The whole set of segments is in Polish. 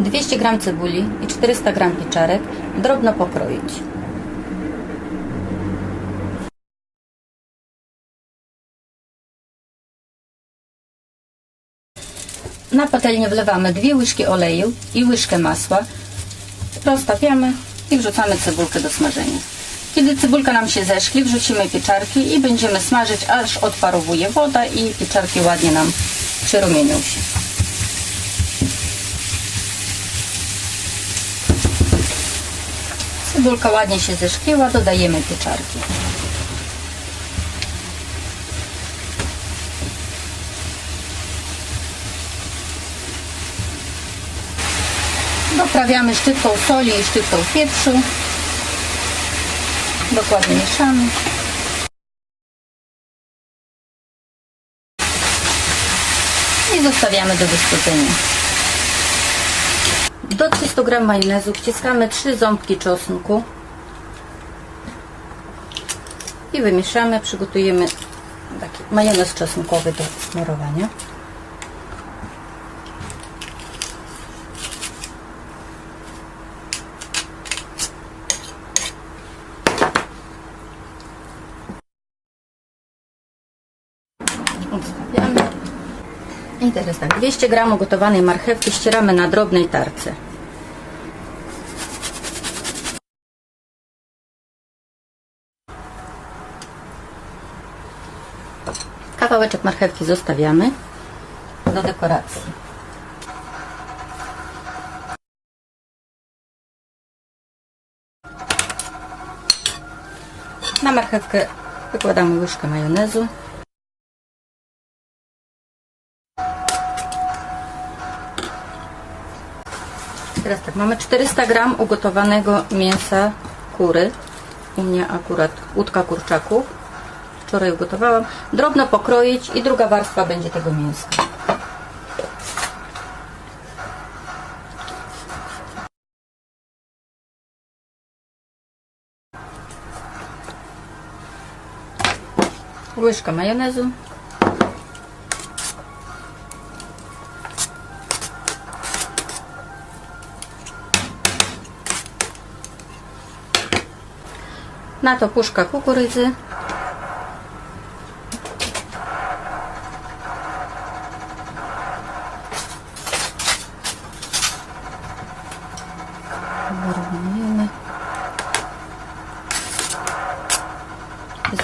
200 g cebuli i 400 g pieczarek drobno pokroić. Na patelnię wlewamy dwie łyżki oleju i łyżkę masła. Roztapiamy i wrzucamy cebulkę do smażenia. Kiedy cebulka nam się zeszkli, wrzucimy pieczarki i będziemy smażyć, aż odparowuje woda i pieczarki ładnie nam przyrumienią się. Cebulka ładnie się zeszkliła, dodajemy pieczarki. Doprawiamy szczyptą soli i szczyptą pieprzu. Dokładnie mieszamy. I zostawiamy do wystudzenia. Do 300 g majonezu wciskamy 3 ząbki czosnku i wymieszamy. Przygotujemy taki majonez czosnkowy do smarowania. Odstawiamy. I teraz tak, 200 g gotowanej marchewki ścieramy na drobnej tarce. Kawałeczek marchewki zostawiamy do dekoracji. Na marchewkę wykładamy łyżkę majonezu. Teraz tak, mamy 400 gram ugotowanego mięsa kury. U mnie akurat łódka kurczaków. Wczoraj ugotowałam. Drobno pokroić i druga warstwa będzie tego mięska. Łyżka majonezu. Na to puszka kukurydzy.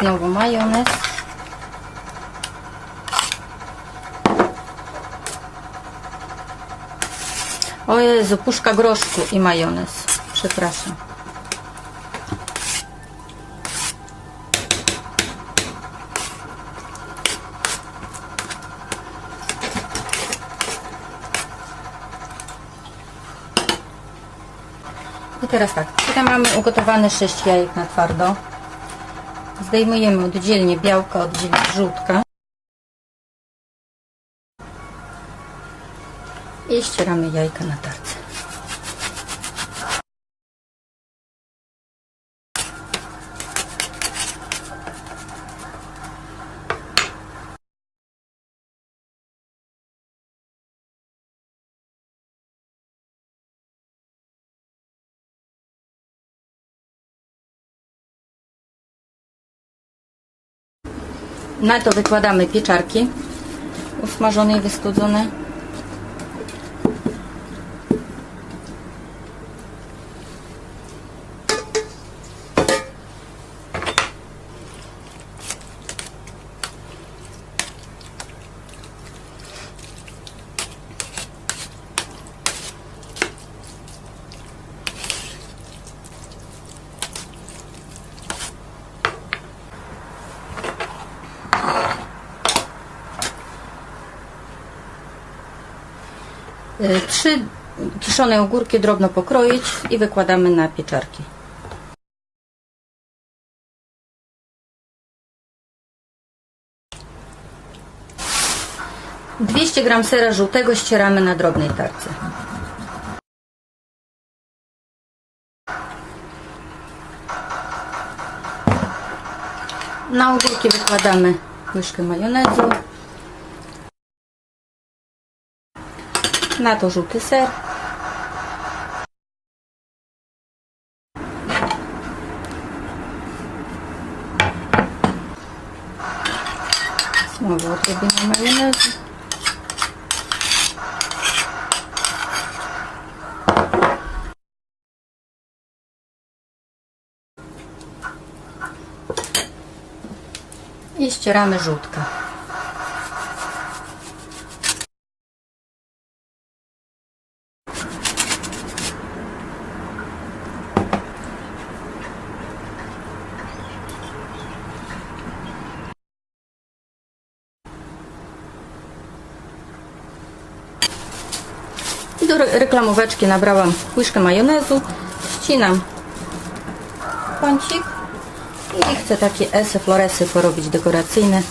Znowu majonez. O Jezu, puszka groszku i majonez. Przepraszam. I teraz tak, tutaj mamy ugotowane 6 jajek na twardo. Zdejmujemy oddzielnie białka, oddzielnie żółtka. I ścieramy jajka na tarce. Na to wykładamy pieczarki usmażone i wystudzone. Trzy kiszone ogórki drobno pokroić i wykładamy na pieczarki. Dwieście gram sera żółtego ścieramy na drobnej tarce. Na ogórki wykładamy łyżkę majonezu. na to żółty ser. Znowu odrobina majonezu. I ścieramy żółtka. I do re- reklamóweczki nabrałam łyżkę majonezu, ścinam kącik i chcę takie esy, floresy porobić dekoracyjne.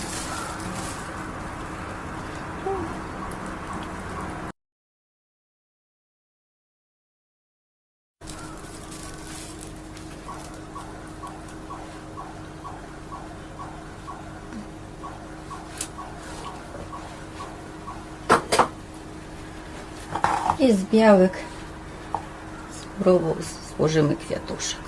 i z białek złożymy kwiatuszek.